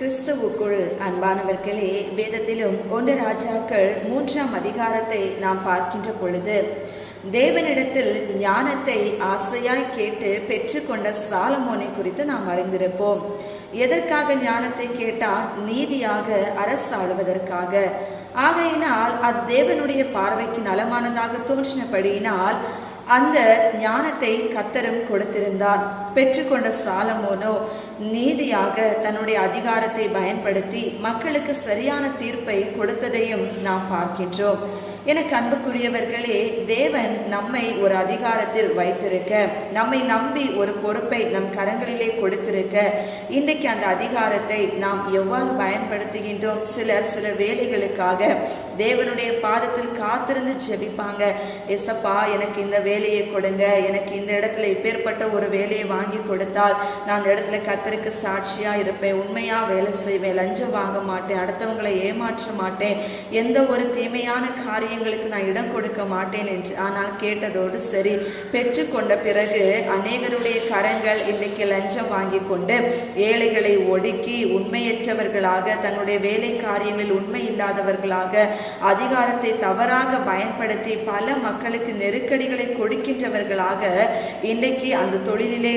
கிறிஸ்துவுக்குள் அன்பானவர்களே வேதத்திலும் ஒன்று ராஜாக்கள் மூன்றாம் அதிகாரத்தை நாம் பார்க்கின்ற பொழுது தேவனிடத்தில் ஞானத்தை ஆசையாய் கேட்டு பெற்றுக்கொண்ட சாலமோனை குறித்து நாம் அறிந்திருப்போம். எதற்காக ஞானத்தை கேட்டால் நீதியாக அரசாளுவதற்காக. ஆகையினால் அது தேவனுடைய பார்வைக்கு நலமானதாக தோன்றினபடியினால் அந்த ஞானத்தை கத்தரும் கொடுத்திருந்தார். பெற்றுக்கொண்ட சாலமோனோ நீதியாக தன்னுடைய அதிகாரத்தை பயன்படுத்தி மக்களுக்கு சரியான தீர்ப்பை கொடுத்ததையும் நாம் பார்க்கின்றோம். எனக்கு அன்புக்குரியவர்களே தேவன் நம்மை ஒரு அதிகாரத்தில் வைத்திருக்க நம்மை நம்பி ஒரு பொறுப்பை நம் கரங்களிலே கொடுத்திருக்க இன்றைக்கு அந்த அதிகாரத்தை நாம் எவ்வாறு பயன்படுத்துகின்றோம்? சிலர் சில வேலைகளுக்காக தேவனுடைய பாதத்தில் காத்திருந்து ஜெபிப்பாங்க. எசப்பா எனக்கு இந்த வேலையை கொடுங்க. எனக்கு இந்த இடத்துல இப்பேற்பட்ட ஒரு வேலையை வாங்கி கொடுத்தால் நான் அந்த இடத்துல கத்தருக்கு சாட்சியாக இருப்பேன். உண்மையாக வேலை செய்வேன். லஞ்சம் வாங்க மாட்டேன். அடுத்தவங்களை ஏமாற்ற மாட்டேன். எந்த ஒரு தீமையான காரியம் காரியங்களுக்கு நான் இடம் கொடுக்க மாட்டேன் என்று ஆனால் கேட்டதோடு சரி பெற்றுக்கொண்ட பிறகு அநேகருடைய கரங்கள் இன்னைக்கு லஞ்சம் வாங்கி கொண்டு ஏழைகளை ஒடுக்கி உண்மையற்றவர்களாக தன்னுடைய வேலை காரியங்களில் உண்மை இல்லாதவர்களாக அதிகாரத்தை தவறாக பயன்படுத்தி பல மக்களுக்கு நெருக்கடிகளை கொடுக்கின்றவர்களாக இன்றைக்கு அந்த தொழிலிலே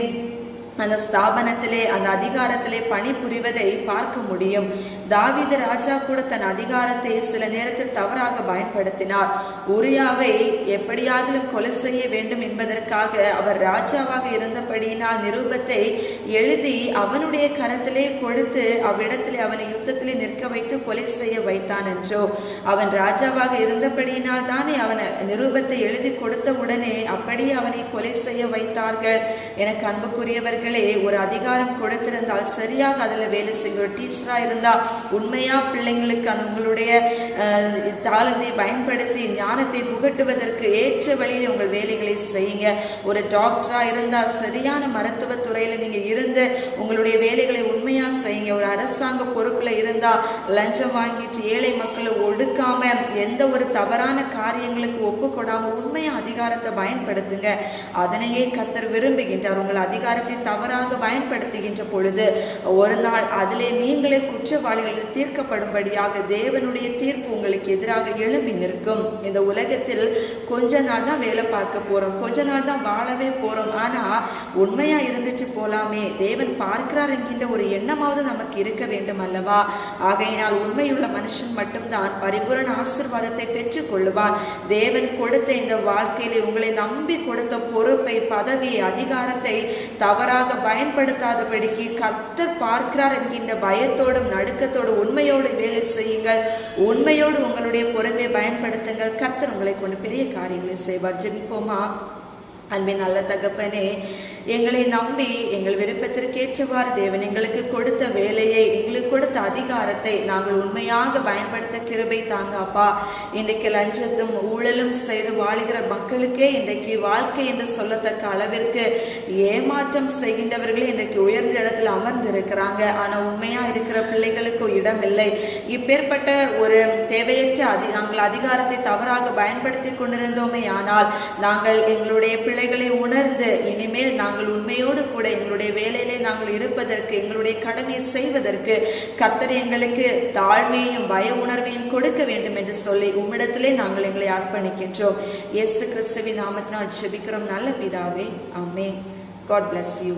அந்த ஸ்தாபனத்திலே அந்த அதிகாரத்திலே பணிபுரிவதை பார்க்க முடியும். தாவித ராஜா கூட தன் அதிகாரத்தை சில நேரத்தில் தவறாக பயன்படுத்தினார். உரியாவை எப்படியாகிலும் கொலை செய்ய வேண்டும் என்பதற்காக அவர் ராஜாவாக இருந்தபடியினால் நிரூபத்தை எழுதி அவனுடைய கரத்திலே கொடுத்து அவ்விடத்திலே அவனை யுத்தத்திலே நிற்க வைத்து கொலை செய்ய வைத்தான் என்றோ. அவன் ராஜாவாக இருந்தபடியினால் தானே அவன் நிரூபத்தை எழுதி கொடுத்த உடனே அப்படியே அவனை கொலை செய்ய வைத்தார்கள். எனக்கு அன்புக்குரியவர்கள் பிள்ளைகளே ஒரு அதிகாரம் கொடுத்திருந்தால் சரியாக அதில் வேலை செய்ய ஒரு டீச்சராக இருந்தால் உண்மையாக பிள்ளைங்களுக்கு அது உங்களுடைய தாளத்தை பயன்படுத்தி ஞானத்தை புகட்டுவதற்கு ஏற்ற வழியில் உங்கள் வேலைகளை செய்யுங்க. ஒரு டாக்டராக இருந்தால் சரியான மருத்துவத்துறையில் நீங்கள் இருந்து உங்களுடைய வேலைகளை உண்மையாக செய்யுங்க. ஒரு அரசாங்க பொறுப்பில் இருந்தால் லஞ்சம் வாங்கிட்டு ஏழை மக்களை ஒடுக்காம எந்த ஒரு தவறான காரியங்களுக்கு ஒப்புக்கொடாமல் உண்மையாக அதிகாரத்தை பயன்படுத்துங்க. அதனையே கத்தர் விரும்புகின்றார். உங்கள் அதிகாரத்தை தவறாக பயன்படுத்துகின்ற பொழுது ஒரு நாள் அதிலே நீங்களே குற்றவாளிகள் தீர்க்கப்படும்படியாக தேவனுடைய தீர்ப்பு உங்களுக்கு எதிராக எழும்பி நிற்கும். இந்த உலகத்தில் கொஞ்ச நாள் தான் வேலை பார்க்க போறோம். கொஞ்ச நாள் தான் வாழவே போறோம். ஆனா உண்மையா இருந்துட்டு போலாமே. தேவன் பார்க்கிறார் என்கின்ற ஒரு எண்ணமாவது நமக்கு இருக்க வேண்டும் அல்லவா? ஆகையினால் உண்மையுள்ள மனுஷன் மட்டும்தான் பரிபூரண ஆசிர்வாதத்தை பெற்றுக் கொள்ளுவார் தேவன் கொடுத்த இந்த வாழ்க்கையிலே உங்களை நம்பி கொடுத்த பொறுப்பை பதவி அதிகாரத்தை தவறாக பயன்படுத்தாதபடிக்கு கர்த்தர் பார்க்கிறார் என்கின்ற பயத்தோடும் நடுக்கத்தோடு உண்மையோடு வேலை செய்யுங்கள். உண்மையோடு உங்களுடைய பொறுமையை பயன்படுத்துங்கள். கர்த்தர் உங்களை கொண்டு பெரிய காரியங்களை செய்வார். ஜெபிப்போமா? அன்பின் நல்ல தகப்பனே எங்களை நம்பி எங்கள் விருப்பத்திற்கேற்றவாறு தேவன் எங்களுக்கு கொடுத்த வேலையை எங்களுக்கு கொடுத்த அதிகாரத்தை நாங்கள் உண்மையாக பயன்படுத்த கிருபை தாங்க அப்பா இன்றைக்கு லஞ்சத்தும் ஊழலும் செய்து வாழுகிற மக்களுக்கே இன்றைக்கு வாழ்க்கை என்று சொல்லத்தக்க அளவிற்கு ஏமாற்றம் செய்கின்றவர்களே இன்றைக்கு உயர்ந்த இடத்துல அமர்ந்திருக்கிறாங்க. ஆனால் உண்மையாக இருக்கிற பிள்ளைகளுக்கு இடம் இல்லை இப்பேற்பட்ட ஒரு தேவையற்ற அதி நாங்கள் அதிகாரத்தை தவறாக பயன்படுத்தி கொண்டிருந்தோமே ஆனால் நாங்கள் எங்களுடைய பிள்ளைகளை உணர்ந்து இனிமேல் நாங்கள் நாங்கள் உண்மையோடு கூட எங்களுடைய வேலையிலே நாங்கள் இருப்பதற்கு எங்களுடைய கடமையை செய்வதற்கு கத்தர் எங்களுக்கு தாழ்மையையும் பய உணர்வையும் கொடுக்க வேண்டும் என்று சொல்லி உம்மிடத்திலே நாங்கள் எங்களை அர்ப்பணிக்கின்றோம். இயேசு கிறிஸ்துவின் நாமத்தினால் ஜெபிக்கிறோம். நல்ல பிதாவே ஆமே காட் பிளஸ் யூ